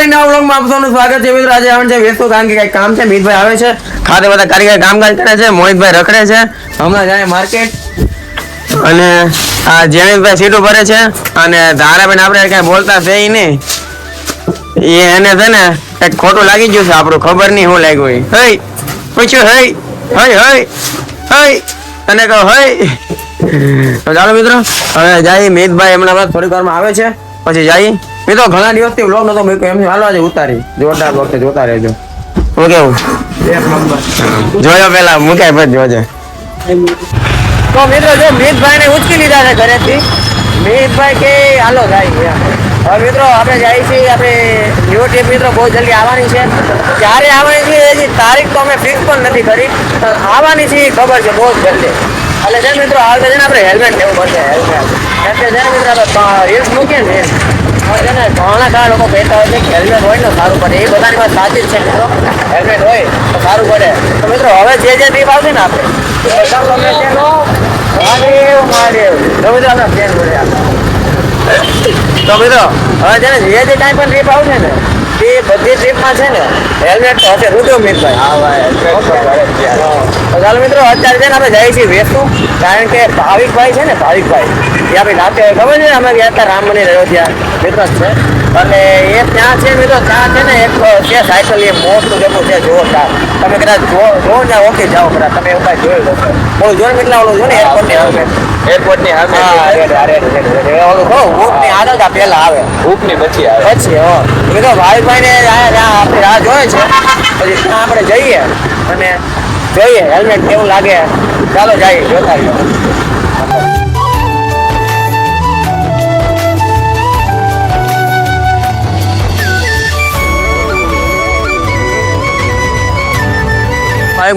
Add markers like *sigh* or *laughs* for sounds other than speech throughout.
ફરી નવા વ્લોગમાં આપ સૌનું સ્વાગત છે મિત્રો. આજે આવણ છે વ્યસ્ત કારણ કે કઈ કામ છે, મિતભાઈ આવે છે. ખાતે બધા કારીગર કામકાજ કરે છે, મોહિતભાઈ રખડે છે. હમણાં જાય માર્કેટ. અને આ જેનિતભાઈ સીટો ભરે છે. અને ધારાબેન આપણે કઈ બોલતા છે નહીં. એ એને છે ને કંઈક ખોટું લાગી ગયું છે, આપણું ખબર નહીં શું લાગ્યું હોય હઈ, પૂછ્યું હઈ હઈ હઈ હઈ. તને કહો હઈ. તો ચાલો મિત્રો, હવે જાય મિતભાઈ હમણાં બાદ થોડીક વારમાં આવે છે. પછી જાય. મિત્રો ઘણા દિવસથી વ્લોગ નતો મૂક્યો. એમ હાલો આજે ઉતારી. જોરદાર વખતે જોતા રહેજો. હું કેવું? જોયો પેલા મૂકાય પછી જોજે. તો મિત્રો જો મિતભાઈ ને ઉચકી લીધા છે ઘરેથી. મિતભાઈ કે હાલો જાય. હવે મિત્રો આપણે જાય છીએ આપણે ટીમ મિત્રો બહુ જલ્દી આવવાની છે. ક્યારે આવવાની છે એની તારીખ તો અમે ફિક્સ પણ નથી કરી. પણ આવવાની છે એ ખબર છે બહુ જ જલ્દી. એટલે છે મિત્રો હાલ તો છે ને આપણે હેલ્મેટ લેવું પડશે હેલ્મેટ એટલે છે ને મિત્રો આપણે રીલ્સ મૂકીએ ને છે ને ઘણા ઘણા લોકો કહેતા હોય છે કે હેલ્મેટ હોય ને સારું પડે. એ બધાની વાત સાચી જ છે મિત્રો. હેલ્મેટ હોય તો સારું પડે. તો મિત્રો હવે જે જે ટ્રીપ આવશે ને આપણે બધા લોકેશનો મહાદેવ મહાદેવ. તો મિત્રો આપણે પ્લેન જોડે તો મિત્રો હવે છે ને જે જે કાંઈ પણ ટ્રીપ આવશે ને એ બધી ટ્રીપમાં છે ને હેલ્મેટ તો હશે રુદ્ર મિતભાઈ તો ચાલો મિત્રો અત્યારે છે ને આપણે જઈએ છીએ વેસુ કારણ કે ભાવિકભાઈ છે ને ભાવિકભાઈ. નાતે ખબર છે? અમે ગયા હતા રામ મંદિર અયોધ્યા. મિત્ર છે? અને એ ત્યાં છે મિત્રો ત્યાં છે ને એક છે સાયકલ એ મોટું જેવું છે જોરદાર. તમે કદાચ જો જો ને ઓકે જાઓ કદાચ. તમે એવું કાંઈ જોઈ લો ઓલું જો ને કેટલા ઓલું જો ને એરપોર્ટની આવે એરપોર્ટની સામે હા રેડ આ રેડ રેડ રેડ. એ ઓલું કહું ઊંટની આગળ આ પહેલાં આવે. હૂપની પછી આવે. પછી હો. મિત્રો ભાઈભાઈ ને આપણે રાહ જોઈએ છે. પછી ત્યાં આપણે જઈએ. અને જોઈએ હેલ્મેટ કેવું લાગે. ચાલો જઈએ જોતા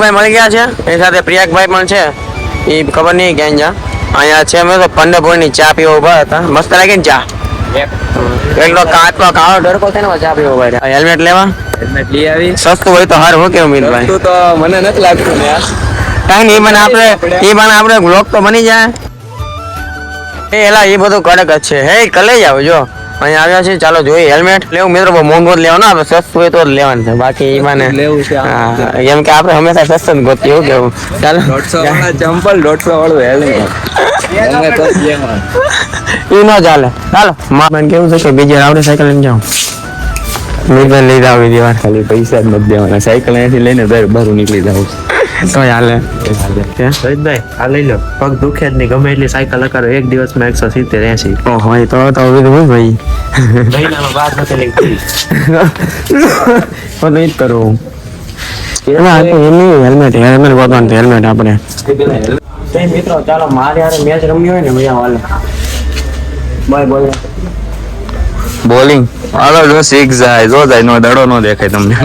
ભાઈ મળી ગયા છે. એની સાથે પ્રિયાકભાઈ પણ છે. એ ખબર નહીં ક્યાં જા. અહીંયા છે અમે તો પંડરપુરની ચા પીવા ઊભા હતા. મસ્ત લાગે ને ચા? એટલો કાચનો કાળો ડરકો છે ને ચા પીવા ઊભા રહ્યા. હેલ્મેટ લેવા. હેલ્મેટ લઈ આવી. સસ્તું હોય તો હાર હો કે મીરભાઈ વસ્તુ તો મને નથી લાગતું ને યાર. કાંઈ નહીં મને આપણે એ પણ આપણે બ્લોગ તો બની જાય. એ એલા એ બધું કડક જ છે. હે કલે જાવ જો. અહીંયા આવ્યા છે ચાલો જોઈએ હેલ્મેટ. લેવું મિત્રો બહુ મોંઘો જ લેવાનું. આપણે સસ્તું હોય તો જ લેવાનું છે. બાકી એમાં લેવું છે હા, એમ કે આપણે હંમેશા સસ્તું જ ગોતીએ એવું કેવું ચાલો. ચંપલ દોઢસો વાળું હેલ્મેટ. એ ન ચાલે. ચાલો. માં બેન કેવું છે કે બીજી આવડે સાયકલ લઈને જાઉં મીરભાઈ લઈ જાવ દેવા ખાલી પૈસા જ નથી દેવાના. સાયકલ અહીંથી લઈને બહાર બહાર નીકળી જાઉં તો હાલે. રોહિતભાઈ આ લઈ લો. પગ દુખે જ નહીં. ગમે એટલી સાયકલ કરો એક દિવસમાં એકસો સિત્તેર એસી. ઓ હોય તો તો ભાઈ. મહિનામાં બાર લઈ *laughs* તો નહીં જ કરવું એમાં એની હેલ્મેટ હેલ્મેટ ગોતવાનું હેલ્મેટ આપણે. મિત્રો ચાલો મારે યાર મેચ રમવી હોય ને મજા વાલે બાય બોલ. બોલિંગ. હાલો જો સિક્સ જાય જો જાય નો દડો નો દેખાય તમને.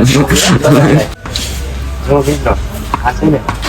જો મિત્રો આ છે ને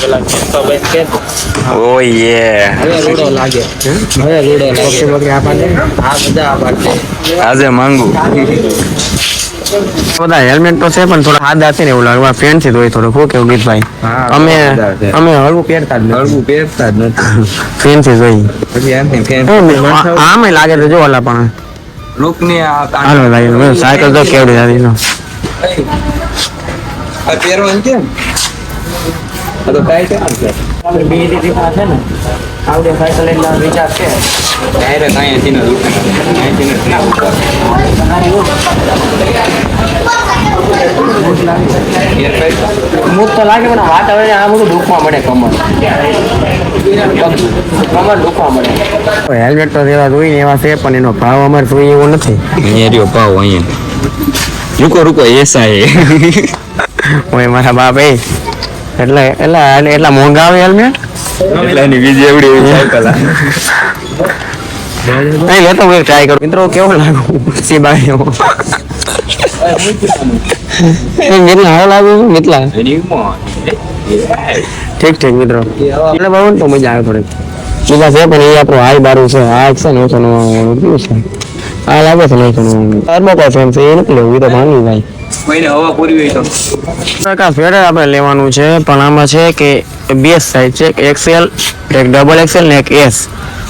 પેલા તો બેન કે ઓ યે. હવે રૂડો લાગે. હવે રૂડો લાગે. પક્ષી બકરી આપણને આ બધા આપણને આજે માંગુ. બધા હેલ્મેટ તો છે પણ થોડા સાદા છે ને એવું લાગે. ફેન્સી હોય થોડું શું કેવું ગીતભાઈ? અમે અમે હળવું પહેરતા જ નથી. હળવું પહેરતા જ નથી. ફેન્સી જોઈ. પછી એમની આમે લાગે તો જો ઓલા પણ. લુકની આ હાલો લાગે. સાયકલ તો કેવડી હતી નો આ પહેરવાનું કેમ? આ તો કઈ છે? બીજી રીતના છે ને આવડે સાયકલ એટલા વિચાર છે. ડાયરેક્ટ અહીંયાથી ને અહીંયાથી ને મુખ તો લાગે પણ વાતાવરણ આ બધું દુખવા મળે કમર કમર દુખવા મળે હેલ્મેટ તો એવા જોઈ ને એવા છે પણ એનો ભાવ અમારે જોઈએ એવો નથી. અહીંયા રહ્યો ભાવ અહીંયા. રૂકો રૂકો એસા એ ઓય મારા બાપ. એ એટલે એટલે એટલા મોંઘા આવે હેલ્મેટ એટલે એની બીજી એવડી હોય સાયકલ નહીં લેતો હું ટ્રાય કરું. મિત્રો કેવો લાગુ? સી બાઈ કેટલા હાલ લાગુ કેટલા? ઠીક ઠીક મિત્રો. એટલે બહુ તો મજા આવે થોડીક. બીજા છે પણ એ આપણું હાઈ બારું છે આ છે ને ઓછો નો વાળું છે આ લાગે છે નવસો નવ્વાણું ટર્બો કોઈ ફેમ છે એ નથી લેવું તો ભાંગી જાય. કોઈને હવા પૂરવી હોય તો. પ્રકાશ ફેડર આપણે લેવાનું છે પણ આમાં છે કે બે સાઈઝ છે એક એક્સએલ એક ડબલ એક્સેલ ને એક એસ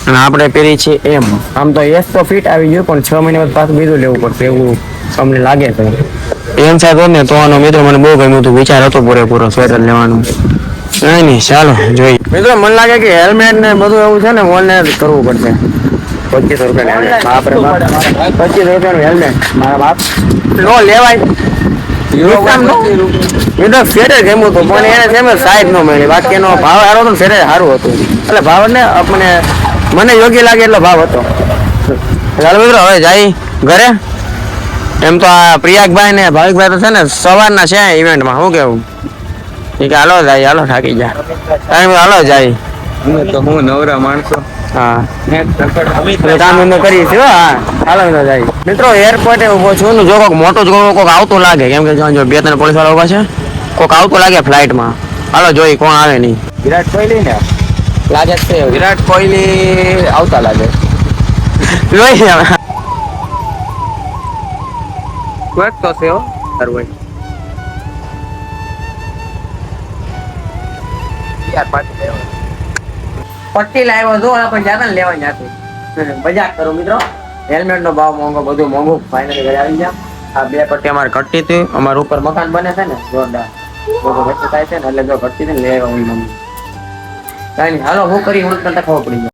અને આપણે પહેરી છે એમ આમ તો એસ તો ફિટ આવી ગયું પણ છ મહિના બાદ પાછું બીજું લેવું પડશે એવું તમને લાગે છે. એમ સાહેબ ને તો આનો મિત્રો મને બહુ ગમ્યું હતું વિચાર હતો પૂરેપૂરો સ્વેટર લેવાનું. નહીં નહીં ચાલો જોઈ મિત્રો મને લાગે કે હેલ્મેટ ને બધું એવું છે ને ઓનલાઈન કરવું પડશે. પચીસો રૂપિયા હેલ્મેટ બાપરે બાપ. પચીસો રૂપિયાનું હેલ્મેટ મારા બાપ. નો? લેવાય ફેરે ગમ્યું હતું પણ એને છે સાઈડ નો મળી બાકી એનો ભાવ સારો હતો ફેરે સારું હતું. એટલે ભાવ ને મને મને યોગ્ય લાગે એટલો ભાવ હતો. ચાલો મિત્રો હવે જાય ઘરે. એમ તો આ પ્રિયાકભાઈ ને ભાવિકભાઈ તો છે ને સવારના છે ઇવેન્ટમાં શું કેવું? કે હાલો જાય હાલો થાકી જા. ટાઈમ હાલો જાય. અમે તો હું નવરા માણસો. હા. એટલે કરીએ છીએ હા હાલો મિત્રો જાય. મિત્રો એરપોર્ટે ઊભો છું જો કોઈક મોટો જ કોઈક આવતો લાગે કેમ કે જો- જો બે ત્રણ પોલીસવાળા ઊભા છે કોઈક આવતો લાગે ફ્લાઇટમાં હાલો જોઈ કોણ આવે નહીં. વિરાટ કોહલી ને? લાગે છે. વિરાટ કોહલી આવતા લાગે. જોઈ. કોઈક તો છે યાર પાછી પટ્ટી લાવ્યો જો આપણે જાતા લેવા જાતું. મજાક કરો મિત્રો. હેલ્મેટ નો ભાવ મોંઘો, બધું મોંઘું. ફાઇનલી ઘરે આવી ગયા. આ બે પટ્ટી અમારે ઘટતી હતી. અમારા ઉપર મકાન બને છે ને, જોરદાર. લોકો વચ્ચે થાય છે ને, એટલે જો ઘટતી હતી ને, લેવા મમ્મી. કાંઈ હાલો, હું કરી, હું તને ખબર પડી